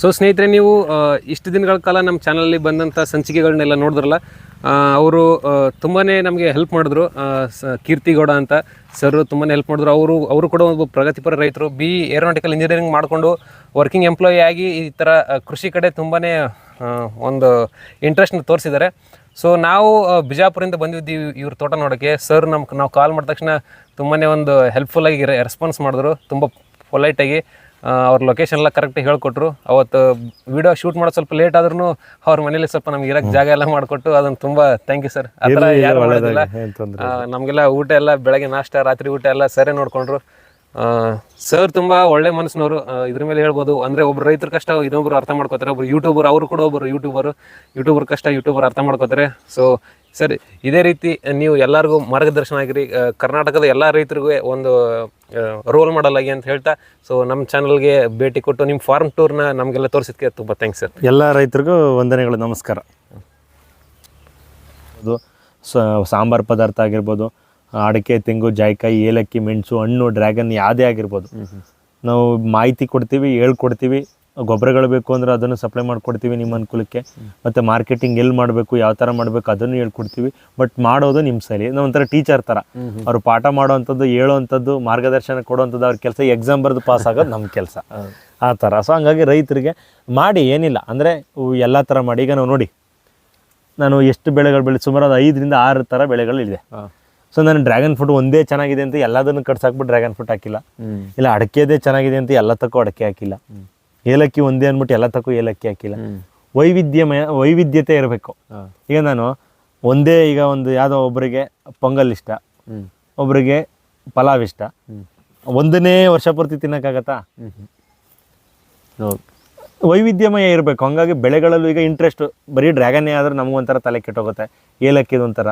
So ಸ್ನೇಹಿತರೆ, ನೀವು ಇಷ್ಟು ದಿನಗಳ ಕಾಲ ನಮ್ಮ ಚಾನಲಲ್ಲಿ ಬಂದಂಥ ಸಂಚಿಕೆಗಳನ್ನೆಲ್ಲ ನೋಡಿದ್ರಲ್ಲ ಅವರು ತುಂಬಾ ನಮಗೆ ಹೆಲ್ಪ್ ಮಾಡಿದ್ರು. ಕೀರ್ತಿಗೌಡ ಅಂತ ಸರ್ ತುಂಬಾ ಹೆಲ್ಪ್ ಮಾಡಿದ್ರು. ಅವರು ಅವರು ಕೂಡ ಒಬ್ಬ ಪ್ರಗತಿಪರ ರೈತರು. ಬಿ ಏರೋನಾಟಿಕಲ್ ಇಂಜಿನಿಯರಿಂಗ್ ಮಾಡಿಕೊಂಡು ವರ್ಕಿಂಗ್ ಎಂಪ್ಲಾಯಿ ಆಗಿ ಈ ಥರ ಕೃಷಿ ಕಡೆ ತುಂಬಾ ಒಂದು ಇಂಟ್ರೆಸ್ಟ್ನ ತೋರಿಸಿದ್ದಾರೆ. ಸೊ ನಾವು ಬಿಜಾಪುರಿಂದ ಬಂದಿದ್ದೀವಿ ಇವ್ರ ತೋಟ ನೋಡೋಕ್ಕೆ ಸರ್ ನಮ್ಗೆ ನಾವು ಕಾಲ್ ಮಾಡಿದ ತಕ್ಷಣ ತುಂಬಾ ಒಂದು ಹೆಲ್ಪ್ಫುಲ್ಲಾಗಿ ರೆಸ್ಪಾನ್ಸ್ ಮಾಡಿದ್ರು. ತುಂಬ ಪೊಲೈಟಾಗಿ ಅವ್ರ ಲೊಕೇಶನ್ ಎಲ್ಲ ಕರೆಕ್ಟ್ ಹೇಳ್ಕೊಟ್ರು. ಅವತ್ತು ವಿಡಿಯೋ ಶೂಟ್ ಮಾಡೋ ಸ್ವಲ್ಪ ಲೇಟ್ ಆದ್ರೂ ಅವ್ರ ಮನೇಲಿ ಸ್ವಲ್ಪ ನಮ್ಗೆ ಇರಕ್ಕೆ ಜಾಗ ಎಲ್ಲ ಮಾಡಿಕೊಟ್ಟು ಅದನ್ನು ತುಂಬಾ ಥ್ಯಾಂಕ್ ಯು ಸರ್ ಆ ಥರ ಯಾರು ಮಾಡೋದಿಲ್ಲ. ನಮಗೆಲ್ಲ ಊಟ ಎಲ್ಲ ಬೆಳಗ್ಗೆ ನಾಷ್ಟ ರಾತ್ರಿ ಊಟ ಎಲ್ಲ ಸರಿ ನೋಡ್ಕೊಂಡ್ರು. ಸರ್, ತುಂಬಾ ಒಳ್ಳೆ ಮನಸ್ಸಿನವರು. ಇದ್ರ ಮೇಲೆ ಹೇಳ್ಬೋದು. ಅಂದ್ರೆ ಒಬ್ರು ರೈತರ ಕಷ್ಟ, ಇನ್ನೊಬ್ರು ಅರ್ಥ ಮಾಡ್ಕೋತಾರೆ. ಒಬ್ರು ಯೂಟ್ಯೂಬರ್ ಅವರು ಕೂಡ ಒಬ್ಬರು ಯೂಟ್ಯೂಬರ್ ಯೂಟ್ಯೂಬರ್ ಕಷ್ಟ ಯೂಟ್ಯೂಬರ್ ಅರ್ಥ ಮಾಡ್ಕೋತಾರೆ. ಸೊ ಸರಿ, ಇದೇ ರೀತಿ ನೀವು ಎಲ್ಲರಿಗೂ ಮಾರ್ಗದರ್ಶನ ಆಗಿರಿ. ಕರ್ನಾಟಕದ ಎಲ್ಲ ರೈತರಿಗೂ ಒಂದು ರೋಲ್ ಮಾಡಲ್ ಆಗಿ ಅಂತ ಹೇಳ್ತಾ ಸೊ ನಮ್ಮ ಚಾನಲ್ಗೆ ಭೇಟಿ ಕೊಟ್ಟು ನಿಮ್ಮ ಫಾರ್ಮ್ ಟೂರ್ನ ನಮಗೆಲ್ಲ ತೋರಿಸಿದ್ಕೆ ತುಂಬ ಥ್ಯಾಂಕ್ಸ್ ಸರ್ ಎಲ್ಲ ರೈತರಿಗೂ ವಂದನೆಗಳು, ನಮಸ್ಕಾರ. ಸಾಂಬಾರ್ ಪದಾರ್ಥ ಆಗಿರ್ಬೋದು ಅಡಿಕೆ ತೆಂಗು ಜಾಯ್ಕಾಯಿ ಏಲಕ್ಕಿ ಮೆಣಸು ಹಣ್ಣು ಡ್ರ್ಯಾಗನ್ ಯಾವುದೇ ಆಗಿರ್ಬೋದು. ನಾವು ಮಾಹಿತಿ ಕೊಡ್ತೀವಿ ಹೇಳ್ಕೊಡ್ತೀವಿ ಗೊಬ್ಬರಗಳು ಬೇಕು ಅಂದ್ರೆ ಅದನ್ನು ಸಪ್ಲೈ ಮಾಡಿಕೊಡ್ತೀವಿ ನಿಮ್ಮ ಅನುಕೂಲಕ್ಕೆ. ಮತ್ತು ಮಾರ್ಕೆಟಿಂಗ್ ಎಲ್ಲಿ ಮಾಡಬೇಕು ಯಾವ ಥರ ಮಾಡಬೇಕು ಅದನ್ನು ಹೇಳ್ಕೊಡ್ತೀವಿ. ಬಟ್ ಮಾಡೋದು ನಿಮ್ಮ ಸರಿ. ನಾವು ಒಂಥರ ಟೀಚರ್ ಥರ. ಅವರು ಪಾಠ ಮಾಡೋವಂಥದ್ದು ಹೇಳೋವಂಥದ್ದು ಮಾರ್ಗದರ್ಶನ ಕೊಡೋವಂಥದ್ದು ಅವ್ರ ಕೆಲಸ ಎಕ್ಸಾಮ್ ಬರೆದು ಪಾಸ್ ಆಗೋದು ನಮ್ಮ ಕೆಲಸ. ಆ ಥರ. ಸೊ ಹಂಗಾಗಿ ರೈತರಿಗೆ ಮಾಡಿ ಏನಿಲ್ಲ. ಅಂದರೆ ಎಲ್ಲ ಥರ ಮಾಡಿ. ಈಗ ನಾವು ನೋಡಿ ನಾನು ಎಷ್ಟು ಬೆಳೆಗಳು ಬೆಳೆ ಸುಮಾರು ಐದರಿಂದ ಆರು ಥರ ಬೆಳೆಗಳಿದೆ ಸೊ ನಾನು ಡ್ರ್ಯಾಗನ್ ಫ್ರೂಟ್ ಒಂದೇ ಚೆನ್ನಾಗಿದೆ ಅಂತ ಎಲ್ಲದನ್ನು ಕಟ್ಸಾಕ್ಬಿಟ್ಟು ಡ್ರ್ಯಾಗನ್ ಫ್ರೂಟ್ ಹಾಕಿಲ್ಲ. ಇಲ್ಲ ಅಡಕೆದೇ ಚೆನ್ನಾಗಿದೆ ಅಂತ ಎಲ್ಲ ತಕ್ಕೂ ಅಡಕೆ ಹಾಕಿಲ್ಲ. ಏಲಕ್ಕಿ ಒಂದೇ ಅಂದ್ಬಿಟ್ಟು ಎಲ್ಲ ತಕ್ಕೂ ಏಲಕ್ಕಿ ಹಾಕಿಲ್ಲ. ವೈವಿಧ್ಯಮಯ ವೈವಿಧ್ಯತೆ ಇರಬೇಕು. ಈಗ ನಾನು ಒಂದೇ ಈಗ ಒಂದು ಯಾವುದೋ ಒಬ್ಬರಿಗೆ ಪೊಂಗಲ್ ಇಷ್ಟ. ಒಬ್ಬರಿಗೆ ಪಲಾವ್ ಇಷ್ಟ. ಒಂದನೇ ವರ್ಷ ಪೂರ್ತಿ ತಿನ್ನೋಕ್ಕಾಗತ್ತಾ? ವೈವಿಧ್ಯಮಯ ಇರಬೇಕು. ಹಂಗಾಗಿ ಬೆಳೆಗಳಲ್ಲೂ ಈಗ ಇಂಟ್ರೆಸ್ಟ್ ಬರೀ ಡ್ರ್ಯಾಗನ್ನೇ ಆದ್ರೆ ನಮಗೊಂಥರ ತಲೆ ಕೆಟ್ಟೋಗುತ್ತೆ. ಏಲಕ್ಕಿದು ಒಂಥರ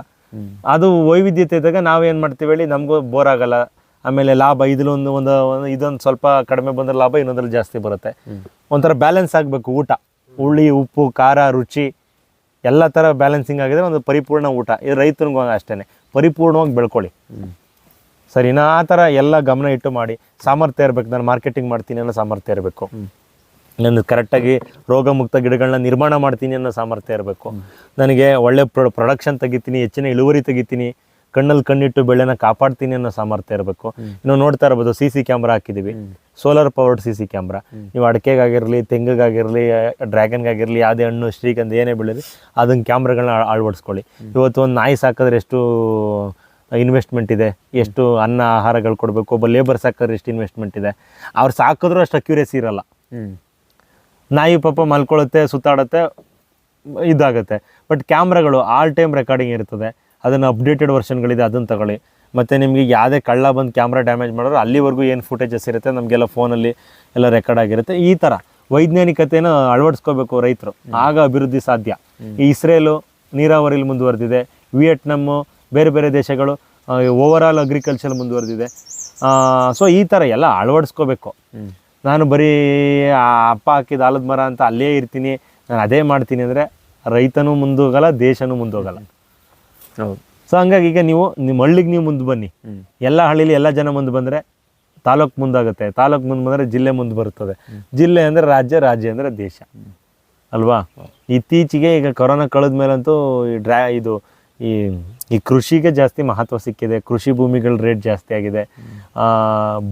ಅದು ವೈವಿಧ್ಯತೆ ಇದ್ದಾಗ ನಾವೇನು ಮಾಡ್ತೀವಿ ಹೇಳಿ, ನಮಗೂ ಬೋರ್ ಆಗಲ್ಲ. ಆಮೇಲೆ ಲಾಭ ಇದ್ರೊಂದು ಒಂದು ಒಂದು, ಇದೊಂದು ಸ್ವಲ್ಪ ಕಡಿಮೆ ಬಂದ್ರೆ ಲಾಭ, ಇನ್ನೊಂದ್ರಲ್ಲಿ ಜಾಸ್ತಿ ಬರುತ್ತೆ. ಒಂಥರ ಬ್ಯಾಲೆನ್ಸ್ ಆಗಬೇಕು ಊಟ. ಹುಳಿ, ಉಪ್ಪು, ಖಾರ, ರುಚಿ, ಎಲ್ಲ ಥರ ಬ್ಯಾಲೆನ್ಸಿಂಗ್ ಆಗಿದ್ರೆ ಒಂದು ಪರಿಪೂರ್ಣ ಊಟ. ಇದು ರೈತನಿಗೂ ಅಷ್ಟೇ ಪರಿಪೂರ್ಣವಾಗಿ ಬೆಳ್ಕೊಳ್ಳಿ. ಸರಿನಾ ಆ ಥರ ಎಲ್ಲ ಗಮನ ಇಟ್ಟು ಮಾಡಿ. ಸಾಮರ್ಥ್ಯ ಇರಬೇಕು, ನಾನು ಮಾರ್ಕೆಟಿಂಗ್ ಮಾಡ್ತೀನಿ ಅನ್ನೋ ಸಾಮರ್ಥ್ಯ ಇರಬೇಕು. ನಾನು ಕರೆಕ್ಟಾಗಿ ರೋಗಮುಕ್ತ ಗಿಡಗಳನ್ನ ನಿರ್ಮಾಣ ಮಾಡ್ತೀನಿ ಅನ್ನೋ ಸಾಮರ್ಥ್ಯ ಇರಬೇಕು. ನನಗೆ ಒಳ್ಳೆ ಪ್ರೊ ಪ್ರೊಡಕ್ಷನ್ ತೆಗಿತೀನಿ, ಹೆಚ್ಚಿನ ಇಳುವರಿ ತೆಗಿತೀನಿ, ಕಣ್ಣಲ್ಲಿ ಕಣ್ಣಿಟ್ಟು ಬೆಳೆನ ಕಾಪಾಡ್ತೀನಿ ಅನ್ನೋ ಸಾಮರ್ಥ್ಯ ಇರಬೇಕು. ಇನ್ನು ನೋಡ್ತಾ ಇರ್ಬೋದು ಸಿ ಸಿ ಕ್ಯಾಮ್ರಾ ಹಾಕಿದ್ದೀವಿ solar powered C C camera ನೀವು ಅಡಿಕೆಗಾಗಿರಲಿ, ತೆಂಗಿಗಾಗಿರಲಿ ಡ್ರ್ಯಾಗನ್ಗಾಗಿರಲಿ ಯಾವುದೇ ಹಣ್ಣು, ಶ್ರೀಗಂಧ ಏನೇ ಬೆಳೆದು ಅದನ್ನ ಕ್ಯಾಮ್ರಾಗಳನ್ನ ಅಳವಡಿಸ್ಕೊಳ್ಳಿ. ಇವತ್ತು ಒಂದು ನಾಯಿ ಸಾಕಿದ್ರೆ ಎಷ್ಟು ಇನ್ವೆಸ್ಟ್ಮೆಂಟ್ ಇದೆ, ಎಷ್ಟು ಅನ್ನ, ಆಹಾರಗಳು ಕೊಡಬೇಕು, ಒಬ್ಬ ಲೇಬರ್ ಸಾಕಿದ್ರೆ ಎಷ್ಟು ಇನ್ವೆಸ್ಟ್ಮೆಂಟ್ ಇದೆ. ಅವ್ರು ಸಾಕಿದ್ರು ಅಷ್ಟು ಅಕ್ಯುರೇಸಿ ಇರಲ್ಲ. ನಾಯಿ ಪಾಪ ಮಲ್ಕೊಳ್ಳುತ್ತೆ ಸುತ್ತಾಡುತ್ತೆ ಇದಾಗುತ್ತೆ. ಬಟ್ ಕ್ಯಾಮ್ರಾಗಳು ಆಲ್ ಟೈಮ್ ರೆಕಾರ್ಡಿಂಗ್ ಇರ್ತದೆ. ಅದನ್ನು ಅಪ್ಡೇಟೆಡ್ ವರ್ಷನ್ಗಳಿದೆ ಅದನ್ನು ತಗೊಳ್ಳಿ. ಮತ್ತು ನಿಮಗೆ ಯಾವುದೇ ಕಳ್ಳ ಬಂದು ಕ್ಯಾಮ್ರಾ ಡ್ಯಾಮೇಜ್ ಮಾಡಿದ್ರೆ ಅಲ್ಲಿವರೆಗೂ ಏನು ಫುಟೇಜಸ್ ಇರುತ್ತೆ ನಮಗೆಲ್ಲ ಫೋನಲ್ಲಿ ಎಲ್ಲ ರೆಕಾರ್ಡ್ ಆಗಿರುತ್ತೆ. ಈ ಥರ ವೈಜ್ಞಾನಿಕತೆನ ಅಳವಡಿಸ್ಕೋಬೇಕು ರೈತರು. ಆಗ ಅಭಿವೃದ್ಧಿ ಸಾಧ್ಯ. ಈ ಇಸ್ರೇಲು ನೀರಾವರಿಲಿ ಮುಂದುವರೆದಿದೆ. ವಿಯೆಟ್ನಾಮು ಬೇರೆ ಬೇರೆ ದೇಶಗಳು ಓವರ್ ಆಲ್ ಅಗ್ರಿಕಲ್ಚರ್ ಮುಂದುವರೆದಿದೆ. ಸೊ ಈ ಥರ ಎಲ್ಲ ಅಳವಡಿಸ್ಕೋಬೇಕು. ನಾನು ಬರೀ ಆ ಅಪ್ಪ ಹಾಕಿದ ಆಲದ ಮರ ಅಂತ ಅಲ್ಲೇ ಇರ್ತೀನಿ ನಾನು ಅದೇ ಮಾಡ್ತೀನಿ ಅಂದರೆ ರೈತನೂ ಮುಂದೋಗಲ್ಲ ದೇಶನೂ ಮುಂದೋಗಲ್ಲ. ಹೌದು. ಸೊ ಹಂಗಾಗಿ ಈಗ ನೀವು ನಿಮ್ಮ ಹಳ್ಳಿಗೆ ನೀವು ಮುಂದೆ ಬನ್ನಿ. ಎಲ್ಲ ಹಳ್ಳಿಲಿ ಎಲ್ಲ ಜನ ಮುಂದೆ ಬಂದರೆ ತಾಲೂಕು ಮುಂದಾಗುತ್ತೆ ತಾಲೂಕು ಮುಂದೆ ಬಂದರೆ ಜಿಲ್ಲೆ ಮುಂದೆ ಬರುತ್ತದೆ ಜಿಲ್ಲೆ ಅಂದರೆ ರಾಜ್ಯ ರಾಜ್ಯ ಅಂದರೆ ದೇಶ. ಅಲ್ವಾ? ಇತ್ತೀಚೆಗೆ ಈಗ ಕೊರೋನಾ ಕಳೆದ ಮೇಲಂತೂ ಈ ಡ್ರಾ ಇದು ಈ ಈ ಕೃಷಿಗೆ ಜಾಸ್ತಿ ಮಹತ್ವ ಸಿಕ್ಕಿದೆ. ಕೃಷಿ ಭೂಮಿಗಳ ರೇಟ್ ಜಾಸ್ತಿ ಆಗಿದೆ. ಆ,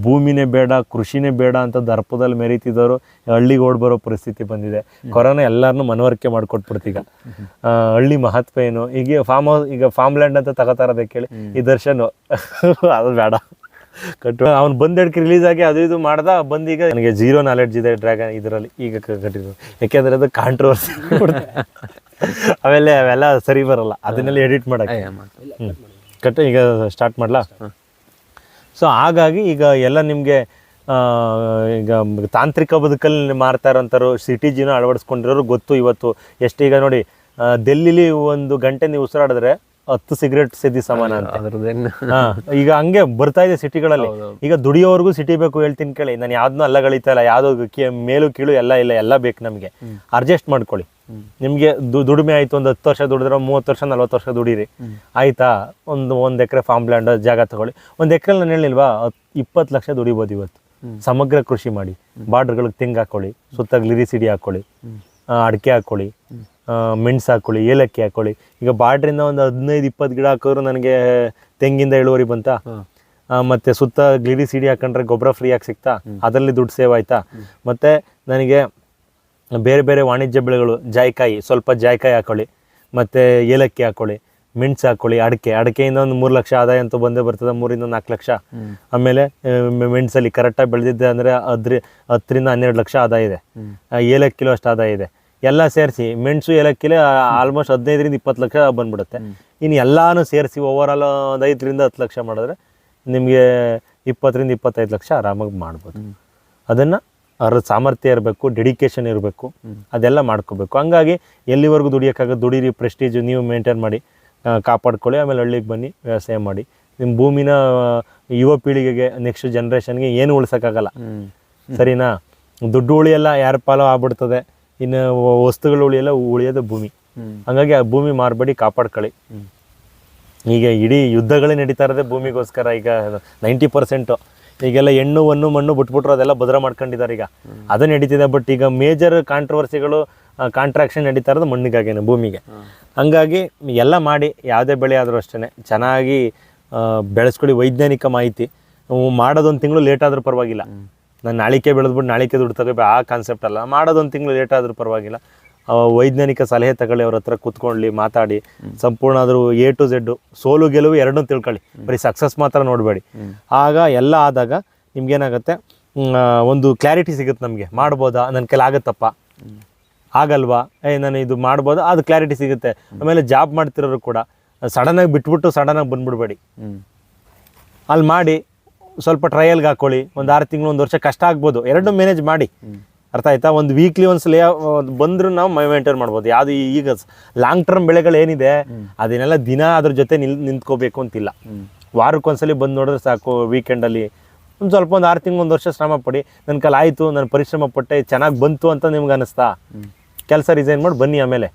ಭೂಮಿನೇ ಬೇಡ ಕೃಷಿನೇ ಬೇಡ ಅಂತ ದರ್ಪದಲ್ಲಿ ಮೆರೀತಿದ್ದವರು ಹಳ್ಳಿಗೆ ಓಡ್ ಬರೋ ಪರಿಸ್ಥಿತಿ ಬಂದಿದೆ. ಕೊರೋನಾ ಎಲ್ಲರನ್ನೂ ಮನವರಿಕೆ ಮಾಡಿಕೊಟ್ಬಿಡ್ತೀಗ. ಹಳ್ಳಿ ಮಹತ್ವ ಏನು? ಈಗ ಫಾರ್ಮ್ ಹೌಸ್ ಈಗ ಫಾರ್ಮ್ ಲ್ಯಾಂಡ್ ಅಂತ ತಗೋತಾರದ ಕೇಳಿ ಈ ದರ್ಶನ್ ಅದು ಬೇಡ. ಕಟ್ಟು ಅವ್ನು ಬಂದೆಡ್ಕೆ ರಿಲೀಸ್ ಆಗಿ ಅದು ಇದು ಮಾಡ್ದ ಬಂದೀಗ ನನಗೆ ಜೀರೋ ನಾಲೆಡ್ಜ್ ಇದೆ ಡ್ರ್ಯಾಗನ್ ಇದರಲ್ಲಿ ಈಗ ಕಟ್ಟಿದ್ರು. ಯಾಕೆಂದ್ರೆ ಅದು ಕಾಂಟ್ರವರ್ಸಿ ಆಮೇಲೆ ಅವೆಲ್ಲ ಸರಿ ಬರಲ್ಲ. ಅದನ್ನೆಲ್ಲ ಎಡಿಟ್ ಮಾಡಕ್ಕೆ. ಕಟ್ ಈಗ ಸ್ಟಾರ್ಟ್ ಮಾಡ್ಲಾ? ಸೊ ಹಾಗಾಗಿ ಈಗ ಎಲ್ಲ ನಿಮಗೆ ಈಗ ತಾಂತ್ರಿಕ ಬದುಕಲ್ಲಿ ಮಾರ್ತಾ ಇರೋಂಥವ್ರು ಸಿಟಿ ಜೀವನ ಅಳವಡಿಸ್ಕೊಂಡಿರೋರು ಗೊತ್ತು ಇವತ್ತು. ಎಷ್ಟು ಈಗ ನೋಡಿ ದೆಲ್ಲಿಲಿ ಡೆಲ್ಲಿಲಿ ಒಂದು ಗಂಟೆ ನೀವು ಉಸಿರಾಡಿದ್ರೆ ಹತ್ತು ಸಿಗರೇಟ್ ಸಿದ್ಧಿ ಸಮಾನ ಅಂತ. ಈಗ ಹಂಗೆ ಬರ್ತಾ ಇದೆ ಸಿಟಿಗಳಲ್ಲಿ ಈಗ ದುಡಿಯೋವರೆಗೂ ಸಿಟಿ ಬೇಕು ಹೇಳ್ತೀನಿ ಕೇಳಿ. ನಾನು ಯಾವ್ದನ್ನೂ ಅಲ್ಲ ಗಳಿತಾ ಇಲ್ಲ. ಯಾವ್ದು ಮೇಲು ಕೀಳು ಎಲ್ಲ ಇಲ್ಲ. ಎಲ್ಲ ಬೇಕು ನಮಗೆ. ಅಡ್ಜಸ್ಟ್ ಮಾಡ್ಕೊಳ್ಳಿ. ನಿಮಗೆ ದುಡಿಮೆ ಆಯ್ತು ಒಂದು ಹತ್ತು ವರ್ಷ ದುಡಿದ್ರೆ ಮೂವತ್ತು ವರ್ಷ ನಲ್ವತ್ತು ವರ್ಷ ದುಡೀರಿ. ಆಯ್ತಾ? ಒಂದು ಒಂದು ಎಕರೆ ಫಾರ್ಮ್ ಲ್ಯಾಂಡ್ ಜಾಗ ತಗೊಳ್ಳಿ. ಒಂದು ಎಕರೆ ನಾನು ಹೇಳಿಲ್ವಾ ಇಪ್ಪತ್ತು ಲಕ್ಷ ದುಡಿಬೋದು ಇವತ್ತು. ಸಮಗ್ರ ಕೃಷಿ ಮಾಡಿ. ಬಾರ್ಡರ್ಗಳಿಗೆ ತೆಂಗು ಹಾಕೊಳ್ಳಿ. ಸುತ್ತ ಸಿಡಿ ಹಾಕೊಳ್ಳಿ. ಅಡಿಕೆ ಹಾಕೊಳ್ಳಿ. ಮೆಣಸು ಹಾಕೊಳ್ಳಿ ಏಲಕ್ಕಿ ಹಾಕೊಳ್ಳಿ. ಈಗ ಬಾರ್ಡ್ರಿಂದ ಒಂದು ಹದಿನೈದು ಇಪ್ಪತ್ತು ಗಿಡ ಹಾಕಿದ್ರು ನನಗೆ ತೆಂಗಿಂದ ಇಳುವರಿ ಬಂತಾ? ಮತ್ತೆ ಸುತ್ತ ಗಿಡಿ ಸಿಡಿ ಹಾಕೊಂಡ್ರೆ ಗೊಬ್ಬರ ಫ್ರೀ ಆಗಿ ಸಿಗ್ತಾ? ಅದರಲ್ಲಿ ದುಡ್ಡು ಸೇವ್ ಆಯ್ತಾ? ಮತ್ತೆ ನನಗೆ ಬೇರೆ ಬೇರೆ ವಾಣಿಜ್ಯ ಬೆಳೆಗಳು ಜಾಯ್ಕಾಯಿ ಸ್ವಲ್ಪ ಜಾಯ್ಕಾಯಿ ಹಾಕೊಳ್ಳಿ. ಮತ್ತು ಏಲಕ್ಕಿ ಹಾಕೊಳ್ಳಿ ಮೆಣಸು ಹಾಕೊಳ್ಳಿ ಅಡಿಕೆ. ಅಡಿಕೆಯಿಂದ ಒಂದು ಮೂರು ಲಕ್ಷ ಆದಾಯ ಅಂತೂ ಬಂದೇ ಬರ್ತದೆ ಮೂರಿಂದ ನಾಲ್ಕು ಲಕ್ಷ. ಆಮೇಲೆ ಮೆಣಸಲ್ಲಿ ಕರೆಕ್ಟಾಗಿ ಬೆಳೆದಿದ್ದೆ ಅಂದರೆ ಅದ್ರ ಹತ್ತರಿಂದ ಹನ್ನೆರಡು ಲಕ್ಷ ಆದಾಯ ಇದೆ. ಏಲಕ್ಕಿಲೂ ಅಷ್ಟು ಆದಾಯ ಇದೆ. ಎಲ್ಲ ಸೇರಿಸಿ ಮೆಣಸು ಏಲಕ್ಕಿಲೆ ಆಲ್ಮೋಸ್ಟ್ ಹದಿನೈದರಿಂದ ಇಪ್ಪತ್ತು ಲಕ್ಷ ಬಂದ್ಬಿಡುತ್ತೆ. ಇನ್ನು ಎಲ್ಲಾನು ಸೇರಿಸಿ ಓವರ್ ಆಲ್ ಒಂದು ಐದರಿಂದ ಹತ್ತು ಲಕ್ಷ ಮಾಡಿದ್ರೆ ನಿಮಗೆ ಇಪ್ಪತ್ತರಿಂದ ಇಪ್ಪತ್ತೈದು ಲಕ್ಷ ಆರಾಮಾಗಿ ಮಾಡ್ಬೋದು. ಅದನ್ನು ಅವ್ರ ಸಾಮರ್ಥ್ಯ ಇರಬೇಕು ಡೆಡಿಕೇಶನ್ ಇರಬೇಕು ಅದೆಲ್ಲ ಮಾಡ್ಕೋಬೇಕು. ಹಂಗಾಗಿ ಎಲ್ಲಿವರೆಗೂ ದುಡಿಯೋಕ್ಕಾಗ ದುಡೀರಿ ಪ್ರೆಸ್ಟೀಜ್ ನೀವು ಮೇಂಟೈನ್ ಮಾಡಿ ಕಾಪಾಡ್ಕೊಳ್ಳಿ ಆಮೇಲೆ ಹಳ್ಳಿಗೆ ಬನ್ನಿ ವ್ಯವಸಾಯ ಮಾಡಿ. ನಿಮ್ಮ ಭೂಮಿನ ಯುವ ಪೀಳಿಗೆಗೆ ನೆಕ್ಸ್ಟ್ ಜನ್ರೇಷನ್ಗೆ ಏನು ಉಳಿಸೋಕ್ಕಾಗಲ್ಲ. ಸರಿನಾ? ದುಡ್ಡು ಉಳಿಯೆಲ್ಲ ಯಾರ ಪಾಲೋ ಆಗ್ಬಿಡ್ತದೆ? ಇನ್ನು ವಸ್ತುಗಳು ವಸ್ತುಗಳು ಉಳಿಯಲ್ಲ ಉಳಿಯೋದು ಭೂಮಿ. ಹಂಗಾಗಿ ಆ ಭೂಮಿ ಮಾರಬೇಡಿ ಕಾಪಾಡ್ಕೊಳ್ಳಿ. ಈಗ ಇಡೀ ಯುದ್ಧಗಳೇ ನಡೀತಾ ಇರೋದೇ ಭೂಮಿಗೋಸ್ಕರ ಈಗ ನೈಂಟಿ ಪರ್ಸೆಂಟು ಈಗೆಲ್ಲ ಹೆಣ್ಣು ಹಣ್ಣು ಮಣ್ಣು ಬಿಟ್ಬಿಟ್ರು ಅದೆಲ್ಲ ಭದ್ರ ಮಾಡ್ಕೊಂಡಿದ್ದಾರೆ ಈಗ. ಅದು ನಡೀತಿದೆ ಬಟ್ ಈಗ ಮೇಜರ್ ಕಾಂಟ್ರವರ್ಸಿಗಳು ಕಾಂಟ್ರಾಕ್ಷನ್ ನಡೀತಾ ಇರೋದು ಮಣ್ಣಿಗಾಗೇನೆ ಭೂಮಿಗೆ. ಹಂಗಾಗಿ ಎಲ್ಲ ಮಾಡಿ ಯಾವುದೇ ಬೆಳೆ ಆದರೂ ಅಷ್ಟೇ ಚೆನ್ನಾಗಿ ಬೆಳೆಸ್ಕೊಳ್ಳಿ ವೈಜ್ಞಾನಿಕ ಮಾಹಿತಿ. ಮಾಡೋದೊಂದು ತಿಂಗಳು ಲೇಟ್ ಆದರೂ ಪರವಾಗಿಲ್ಲ. ನಾನು ನಾಳಿಕೆ ಬೆಳೆದ್ಬಿಟ್ಟು ನಾಳಿಕೆ ದುಡ್ಡು ತಗೋಬೇಕು ಆ ಕಾನ್ಸೆಪ್ಟ್ ಅಲ್ಲ. ಮಾಡೋದೊಂದು ತಿಂಗಳು ಲೇಟ್ ಆದರೂ ಪರವಾಗಿಲ್ಲ. ವೈಜ್ಞಾನಿಕ ಸಲಹೆ ತಗೊಳ್ಳಿ ಅವ್ರ ಹತ್ರ ಕುತ್ಕೊಳ್ಳಿ ಮಾತಾಡಿ. ಸಂಪೂರ್ಣ ಆದರೂ ಎ ಟು ಝೆಡ್ ಸೋಲು ಗೆಲುವು ಎರಡನ್ನೂ ತಿಳ್ಕೊಳ್ಳಿ. ಬರೀ ಸಕ್ಸಸ್ ಮಾತ್ರ ನೋಡಬೇಡಿ. ಆಗ ಎಲ್ಲ ಆದಾಗ ನಿಮ್ಗೇನಾಗುತ್ತೆ? ಒಂದು ಕ್ಲಾರಿಟಿ ಸಿಗುತ್ತೆ ನಮಗೆ. ಮಾಡ್ಬೋದಾ? ನನ್ನ ಕೈಲಿ ಆಗುತ್ತಪ್ಪ. ಆಗಲ್ವಾ? ಏ ನಾನು ಇದು ಮಾಡ್ಬೋದಾ? ಅದು ಕ್ಲಾರಿಟಿ ಸಿಗುತ್ತೆ. ಆಮೇಲೆ ಜಾಬ್ ಮಾಡ್ತಿರೋರು ಕೂಡ ಸಡನ್ನಾಗಿ ಬಿಟ್ಬಿಟ್ಟು ಸಡನ್ನಾಗಿ ಬಂದ್ಬಿಡ್ಬೇಡಿ. ಅಲ್ಲಿ ಮಾಡಿ ಸ್ವಲ್ಪ ಟ್ರಯಲ್ಗೆ ಹಾಕೊಳ್ಳಿ. ಒಂದು ಆರು ತಿಂಗಳು ಒಂದು ವರ್ಷ ಕಷ್ಟ ಆಗ್ಬೋದು. ಎರಡು ಮ್ಯಾನೇಜ್ ಮಾಡಿ. ಅರ್ಥ ಆಯ್ತಾ? ಒಂದು ವೀಕ್ಲಿ ಒಂದ್ಸಲ ಬಂದರೂ ನಾವು ಮೇಂಟೈನ್ ಮಾಡ್ಬೋದು. ಯಾವುದು ಈಗ ಲಾಂಗ್ ಟರ್ಮ್ ಬೆಳೆಗಳು ಏನಿದೆ ಅದನ್ನೆಲ್ಲ ದಿನ ಅದ್ರ ಜೊತೆ ನಿಲ್ ನಿಂತ್ಕೋಬೇಕು ಅಂತಿಲ್ಲ. ವಾರಕ್ಕೊಂದ್ಸಲಿ ಬಂದು ನೋಡಿದ್ರೆ ಸಾಕು ವೀಕೆಂಡಲ್ಲಿ ಒಂದು ಸ್ವಲ್ಪ ಒಂದು ಆರು ತಿಂಗಳು ಒಂದು ವರ್ಷ ಶ್ರಮ ಪಡಿ ನನ್ನ ಕೈಲಿ ಆಯಿತು ನಾನು ಪರಿಶ್ರಮ ಪಟ್ಟೆ ಚೆನ್ನಾಗಿ ಬಂತು ಅಂತ ನಿಮ್ಗೆ ಅನಿಸ್ತಾ? ಕೆಲಸ ರಿಸೈನ್ ಮಾಡಿ ಬನ್ನಿ ಆಮೇಲೆ.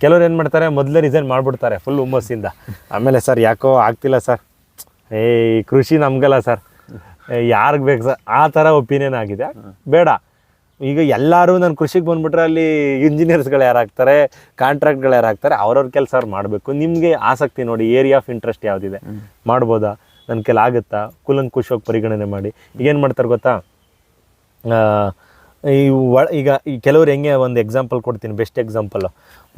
ಕೆಲವ್ರು ಏನು ಮಾಡ್ತಾರೆ ಮೊದಲೇ ರಿಸೈನ್ ಮಾಡಿಬಿಡ್ತಾರೆ ಫುಲ್ ಹುಮ್ಮಸ್ಸಿಂದ. ಆಮೇಲೆ ಸರ್ ಯಾಕೋ ಆಗ್ತಿಲ್ಲ ಸರ್ ಏ ಕೃಷಿ ನಮಗಲ್ಲ ಸರ್ ಯಾರಿಗೆ ಬೇಕು ಸರ್ ಆ ಥರ ಒಪಿನಿಯನ್ ಆಗಿದೆ. ಬೇಡ. ಈಗ ಎಲ್ಲರೂ ನಾನು ಕೃಷಿಗೆ ಬಂದ್ಬಿಟ್ರೆ ಅಲ್ಲಿ ಇಂಜಿನಿಯರ್ಸ್ಗಳು ಯಾರಾಗ್ತಾರೆ ಕಾಂಟ್ರಾಕ್ಟ್ಗಳು ಯಾರಾಗ್ತಾರೆ ಅವ್ರವ್ರ ಕೆಲಸ ಅವ್ರು ಮಾಡಬೇಕು. ನಿಮಗೆ ಆಸಕ್ತಿ ನೋಡಿ ಏರಿಯಾ ಆಫ್ ಇಂಟ್ರೆಸ್ಟ್ ಯಾವುದಿದೆ? ಮಾಡ್ಬೋದಾ? ನನ್ನ ಕೆಲ ಆಗುತ್ತಾ? ಕುಲಂಕುಷವಾಗಿ ಪರಿಗಣನೆ ಮಾಡಿ. ಈಗೇನು ಮಾಡ್ತಾರೆ ಗೊತ್ತಾ? ಈ ಒಳ ಈಗ ಈ ಕೆಲವ್ರು ಹೆಂಗೆ ಒಂದು ಎಕ್ಸಾಂಪಲ್ ಕೊಡ್ತೀನಿ ಬೆಸ್ಟ್ ಎಕ್ಸಾಂಪಲ್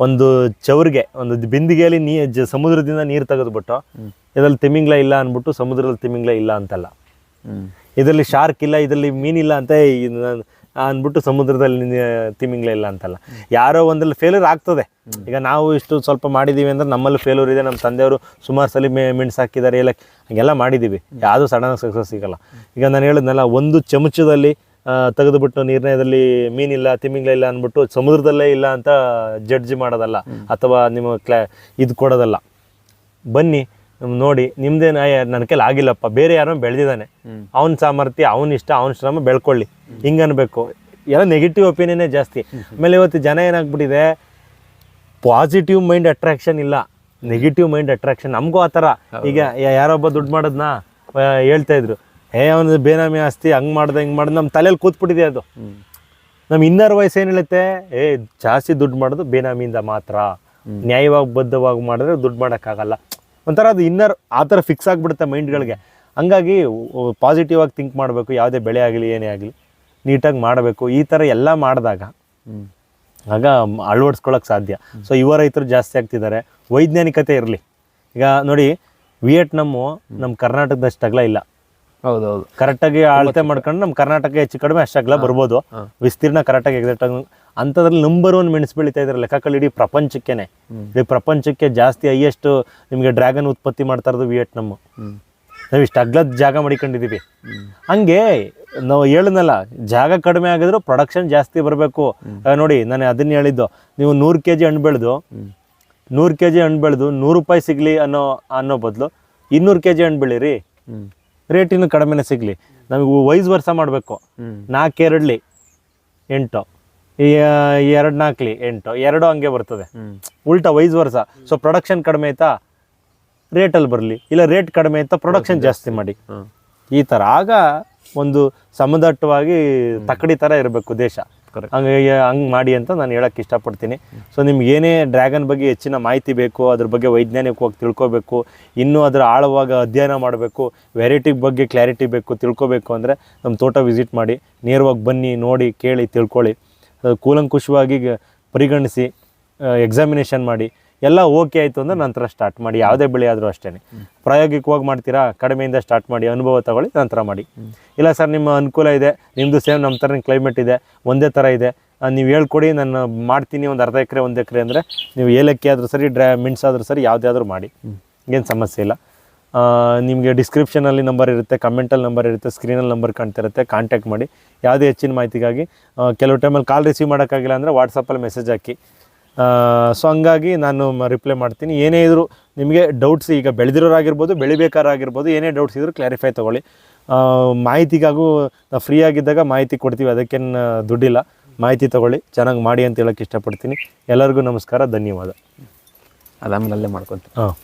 ಒಂದು ಚೌರ್ಗೆ ಒಂದು ಬಿಂದಿಗೆಯಲ್ಲಿ ನೀ ಜ ಸಮುದ್ರದಿಂದ ನೀರು ತೆಗೆದುಬಿಟ್ಟು ಇದರಲ್ಲಿ ತಿಮಿಂಗ್ಲ ಇಲ್ಲ ಅಂದ್ಬಿಟ್ಟು ಸಮುದ್ರದಲ್ಲಿ ತಿಮಿಂಗ್ಲ ಇಲ್ಲ ಅಂತಲ್ಲ. ಇದರಲ್ಲಿ ಶಾರ್ಕ್ ಇಲ್ಲ ಇದರಲ್ಲಿ ಮೀನಿಲ್ಲ ಅಂತ ಅಂದ್ಬಿಟ್ಟು ಸಮುದ್ರದಲ್ಲಿ ತಿಮಿಂಗ್ಲ ಇಲ್ಲ ಅಂತಲ್ಲ. ಯಾರೋ ಒಂದಲ್ಲಿ ಫೇಲ್ಯೂರ್ ಆಗ್ತದೆ. ಈಗ ನಾವು ಇಷ್ಟು ಸ್ವಲ್ಪ ಮಾಡಿದ್ದೀವಿ ಅಂದ್ರೆ ನಮ್ಮಲ್ಲಿ ಫೇಲ್ಯೂರ್ ಇದೆ. ನಮ್ಮ ತಂದೆಯವರು ಸುಮಾರು ಸಲ ಮೆ ಮೆಣಸು ಹಾಕಿದ್ದಾರೆ ಎಲ್ಲ ಹಂಗೆಲ್ಲ ಮಾಡಿದ್ದೀವಿ ಯಾವುದು ಸಡನ್ ಸಕ್ಸಸ್ ಸಿಗಲ್ಲ. ಈಗ ನಾನು ಹೇಳಿದ್ನಲ್ಲ, ಒಂದು ಚಮಚದಲ್ಲಿ ತೆಗೆದುಬಿಟ್ಟು ನಿರ್ಣಯದಲ್ಲಿ ಮೀನಿಲ್ಲ, ತಿಮಿಂಗ್ಲ ಇಲ್ಲ ಅಂದ್ಬಿಟ್ಟು ಸಮುದ್ರದಲ್ಲೇ ಇಲ್ಲ ಅಂತ ಜಡ್ಜ್ ಮಾಡೋದಲ್ಲ. ಅಥವಾ ನಿಮ್ಮ ಕ್ಲಾ ಇದು ಕೊಡೋದಲ್ಲ. ಬನ್ನಿ ನೋಡಿ ನಿಮ್ದೇ ನನ್ನ ಕೈಲಿ ಆಗಿಲ್ಲಪ್ಪ ಬೇರೆ ಯಾರೋ ಬೆಳೆದಿದ್ದಾನೆ ಅವನ ಸಾಮರ್ಥ್ಯ ಅವನ ಇಷ್ಟ ಅವನ ಶ್ರಮ ಬೆಳ್ಕೊಳ್ಳಿ. ಹಿಂಗನ್ಬೇಕು ಎಲ್ಲ ನೆಗೆಟಿವ್ ಒಪಿನಿಯನ್ನೇ ಜಾಸ್ತಿ. ಆಮೇಲೆ ಇವತ್ತು ಜನ ಏನಾಗ್ಬಿಟ್ಟಿದೆ ಪಾಸಿಟಿವ್ ಮೈಂಡ್ ಅಟ್ರಾಕ್ಷನ್ ಇಲ್ಲ. ನೆಗೆಟಿವ್ ಮೈಂಡ್ ಅಟ್ರಾಕ್ಷನ್ ನಮಗೂ ಆ ಥರ. ಈಗ ಯಾರೊಬ್ಬ ದುಡ್ಡು ಮಾಡೋದನ್ನ ಹೇಳ್ತಾ ಇದ್ರು. ಹೇ ಅವನ ಬೇನಾಮಿ ಆಸ್ತಿ ಹಂಗೆ ಮಾಡ್ದೆ ಹಿಂಗೆ ಮಾಡ್ದೆ. ನಮ್ಮ ತಲೆಯಲ್ಲಿ ಕೂತ್ಬಿಟ್ಟಿದೆ ಅದು. ನಮ್ಮ ಇನ್ನರ್ ವಯಸ್ಸು ಏನು ಹೇಳುತ್ತೆ? ಏ ಜಾಸ್ತಿ ದುಡ್ಡು ಮಾಡೋದು ಬೇನಾಮಿಯಿಂದ ಮಾತ್ರ. ನ್ಯಾಯವಾಗಿ ಬದ್ಧವಾಗಿ ಮಾಡಿದ್ರೆ ದುಡ್ಡು ಮಾಡೋಕ್ಕಾಗಲ್ಲ. ಒಂಥರ ಅದು ಇನ್ನರ್ ಆ ಥರ ಫಿಕ್ಸ್ ಆಗಿಬಿಡುತ್ತೆ ಮೈಂಡ್ಗಳಿಗೆ ಹಂಗಾಗಿ ಪಾಸಿಟಿವ್ ಆಗಿ ಥಿಂಕ್ ಮಾಡಬೇಕು ಯಾವುದೇ ಬೆಳೆ ಆಗಲಿ ಏನೇ ಆಗಲಿ ನೀಟಾಗಿ ಮಾಡಬೇಕು ಈ ಥರ ಎಲ್ಲ ಮಾಡಿದಾಗ ಆಗ ಅಳವಡಿಸ್ಕೊಳ್ಳೋಕೆ ಸಾಧ್ಯ. ಸೊ ಯುವ ರೈತರು ಜಾಸ್ತಿ ಆಗ್ತಿದ್ದಾರೆ. ವೈಜ್ಞಾನಿಕತೆ ಇರಲಿ. ಈಗ ನೋಡಿ ವಿಯೆಟ್ನಾಮು ನಮ್ಮ ಕರ್ನಾಟಕದಷ್ಟು ಅಗಲ ಇಲ್ಲ. ಹೌದೌದು. ಕರೆಕ್ಟಾಗಿ ಅಳತೆ ಮಾಡ್ಕೊಂಡು ನಮ್ಮ ಕರ್ನಾಟಕ ಹೆಚ್ಚು ಕಡಿಮೆ ಅಷ್ಟಾಗಲ ಬರ್ಬೋದು. ವಿಸ್ತೀರ್ಣ ಕರೆಕ್ಟಾಗಿ ಎಕ್ಸಾಕ್ಟ್ ಆಗಿ ಅಂಥದ್ರಲ್ಲಿ ನಂಬರ್ ಒನ್ ಮೆಣಸು ಬೆಳೀತಾ ಇದ್ರೆ ಲೆಕ್ಕದಲ್ಲಿ ಇಡೀ ಪ್ರಪಂಚಕ್ಕೇನೆ. ಇಡೀ ಪ್ರಪಂಚಕ್ಕೆ ಜಾಸ್ತಿ ಹೈಯೆಸ್ಟ್ ನಿಮಗೆ ಡ್ರ್ಯಾಗನ್ ಉತ್ಪತ್ತಿ ಮಾಡ್ತಾ ಇರೋದು ವಿಯೆಟ್ನಾಮ್ ನಾವು ಇಷ್ಟು ಅಗ್ಲದ ಜಾಗ ಮಡಿಕೊಂಡಿದ್ದೀವಿ ಹಂಗೆ ನಾವು ಹೇಳಿದ್ನಲ್ಲ ಜಾಗ ಕಡಿಮೆ ಆಗಿದ್ರು ಪ್ರೊಡಕ್ಷನ್ ಜಾಸ್ತಿ ಬರಬೇಕು. ನೋಡಿ ನಾನು ಅದನ್ನ ಹೇಳಿದ್ದು ನೀವು ನೂರು ಕೆ ಜಿ ಹಣ್ಣು ಬೆಳೆದು ನೂರು ಕೆ ಜಿ ಹಣ್ಣು ಬೆಳೆದು ನೂರು ರೂಪಾಯಿ ಸಿಗಲಿ ಅನ್ನೋ ಅನ್ನೋ ಬದಲು ಇನ್ನೂರು ಕೆ ಜಿ ಹಣ್ಣು ಬೆಳೀರಿ ರೇಟ್ ಇನ್ನೂ ಕಡಿಮೆನೇ ಸಿಗಲಿ. ನಮಗೆ ವೈಸ್ ವರ್ಷ ಮಾಡಬೇಕು. ನಾಲ್ಕು ಎರಡ್ಲಿ ಎಂಟು. ಎರಡು ನಾಲ್ಕಲಿ ಎಂಟು ಎರಡು ಹಂಗೆ ಬರ್ತದೆ. ಉಲ್ಟಾ ವೈಸ್ ವರ್ಷ ಸೊ ಪ್ರೊಡಕ್ಷನ್ ಕಡಿಮೆ ಆಯ್ತಾ? ರೇಟಲ್ಲಿ ಬರಲಿ. ಇಲ್ಲ ರೇಟ್ ಕಡಿಮೆ ಆಯ್ತಾ? ಪ್ರೊಡಕ್ಷನ್ ಜಾಸ್ತಿ ಮಾಡಿ. ಈ ಥರ ಆಗ ಒಂದು ಸಮದಟ್ಟವಾಗಿ ತಕ್ಕಡಿ ಥರ ಇರಬೇಕು ದೇಶ. ಹಂಗಾಗಿ ಹಂಗೆ ಮಾಡಿ ಅಂತ ನಾನು ಹೇಳಕ್ಕೆ ಇಷ್ಟಪಡ್ತೀನಿ. ಸೊ ನಿಮ್ಗೆ ಏನೇ ಡ್ರ್ಯಾಗನ್ ಬಗ್ಗೆ ಹೆಚ್ಚಿನ ಮಾಹಿತಿ ಬೇಕು ಅದ್ರ ಬಗ್ಗೆ ವೈಜ್ಞಾನಿಕವಾಗಿ ತಿಳ್ಕೊಬೇಕು ಇನ್ನೂ ಅದರ ಆಳವಾಗ ಅಧ್ಯಯನ ಮಾಡಬೇಕು ವೆರೈಟಿ ಬಗ್ಗೆ ಕ್ಲಾರಿಟಿ ಬೇಕು ತಿಳ್ಕೊಬೇಕು ಅಂದರೆ ನಮ್ಮ ತೋಟ ವಿಸಿಟ್ ಮಾಡಿ ನೇರವಾಗಿ ಬನ್ನಿ ನೋಡಿ ಕೇಳಿ ತಿಳ್ಕೊಳ್ಳಿ. ಕೂಲಂಕುಷವಾಗಿ ಪರಿಗಣಿಸಿ ಎಕ್ಸಾಮಿನೇಷನ್ ಮಾಡಿ ಎಲ್ಲ ಓಕೆ ಆಯಿತು ಅಂದ್ರೆ ನಂತರ ಸ್ಟಾರ್ಟ್ ಮಾಡಿ. ಯಾವುದೇ ಬೆಳೆ ಆದರೂ ಅಷ್ಟೇ ಪ್ರಾಯೋಗಿಕವಾಗಿ ಮಾಡ್ತೀರಾ? ಕಡಿಮೆಯಿಂದ ಸ್ಟಾರ್ಟ್ ಮಾಡಿ. ಅನುಭವ ತಗೊಳ್ಳಿ ನಂತರ ಮಾಡಿ. ಇಲ್ಲ ಸರ್ ನಿಮ್ಮ ಅನುಕೂಲ ಇದೆ. ನಿಮ್ಮದು ಸೇಮ್ ನಮ್ಮ ಥರ ಕ್ಲೈಮೇಟ್ ಇದೆ. ಒಂದೇ ಥರ ಇದೆ. ನೀವು ಹೇಳ್ಕೊಡಿ ನಾನು ಮಾಡ್ತೀನಿ ಒಂದು ಅರ್ಧ ಎಕರೆ ಒಂದು ಎಕರೆ ಅಂದರೆ ನೀವು ಏಲಕ್ಕಿ ಆದರೂ ಸರಿ ಡ್ರೈ ಮಿಣ್ಸಾದರೂ ಸರಿ ಯಾವುದೇ ಆದರೂ ಮಾಡಿ ಏನು ಸಮಸ್ಯೆ ಇಲ್ಲ. ನಿಮಗೆ ಡಿಸ್ಕ್ರಿಪ್ಷನಲ್ಲಿ ನಂಬರ್ ಇರುತ್ತೆ ಕಮೆಂಟಲ್ಲಿ ನಂಬರ್ ಇರುತ್ತೆ ಸ್ಕ್ರೀನಲ್ಲಿ ನಂಬರ್ ಕಾಣ್ತಿರುತ್ತೆ ಕಾಂಟ್ಯಾಕ್ಟ್ ಮಾಡಿ. ಯಾವುದೇ ಹೆಚ್ಚಿನ ಮಾಹಿತಿಗಾಗಿ ಕೆಲವು ಟೈಮಲ್ಲಿ ಕಾಲ್ ರಿಸೀವ್ ಮಾಡೋಕ್ಕಾಗಿಲ್ಲ ಅಂದರೆ ವಾಟ್ಸಪ್ಪಲ್ಲಿ ಮೆಸೇಜ್ ಹಾಕಿ. ಸೊ ಹಂಗಾಗಿ ನಾನು ರಿಪ್ಲೈ ಮಾಡ್ತೀನಿ. ಏನೇ ಇದ್ದರೂ ನಿಮಗೆ ಡೌಟ್ಸ್ ಈಗ ಬೆಳೆದಿರೋರಾಗಿರ್ಬೋದು ಬೆಳಿಬೇಕಾರಾಗಿರ್ಬೋದು ಏನೇ ಡೌಟ್ಸ್ ಇದ್ದರೂ ಕ್ಲಾರಿಫೈ ತೊಗೊಳ್ಳಿ. ಮಾಹಿತಿಗಾಗೂ ನಾವು ಫ್ರೀ ಆಗಿದ್ದಾಗ ಮಾಹಿತಿ ಕೊಡ್ತೀವಿ ಅದಕ್ಕೇನು ದುಡ್ಡಿಲ್ಲ. ಮಾಹಿತಿ ತೊಗೊಳ್ಳಿ ಚೆನ್ನಾಗಿ ಮಾಡಿ ಅಂತ ಹೇಳೋಕ್ಕೆ ಇಷ್ಟಪಡ್ತೀನಿ. ಎಲ್ಲರಿಗೂ ನಮಸ್ಕಾರ ಧನ್ಯವಾದ. ಅದಾಮೇಲೆ ಅಲ್ಲೇ ಮಾಡ್ಕೊತೀನಿ. ಹಾಂ.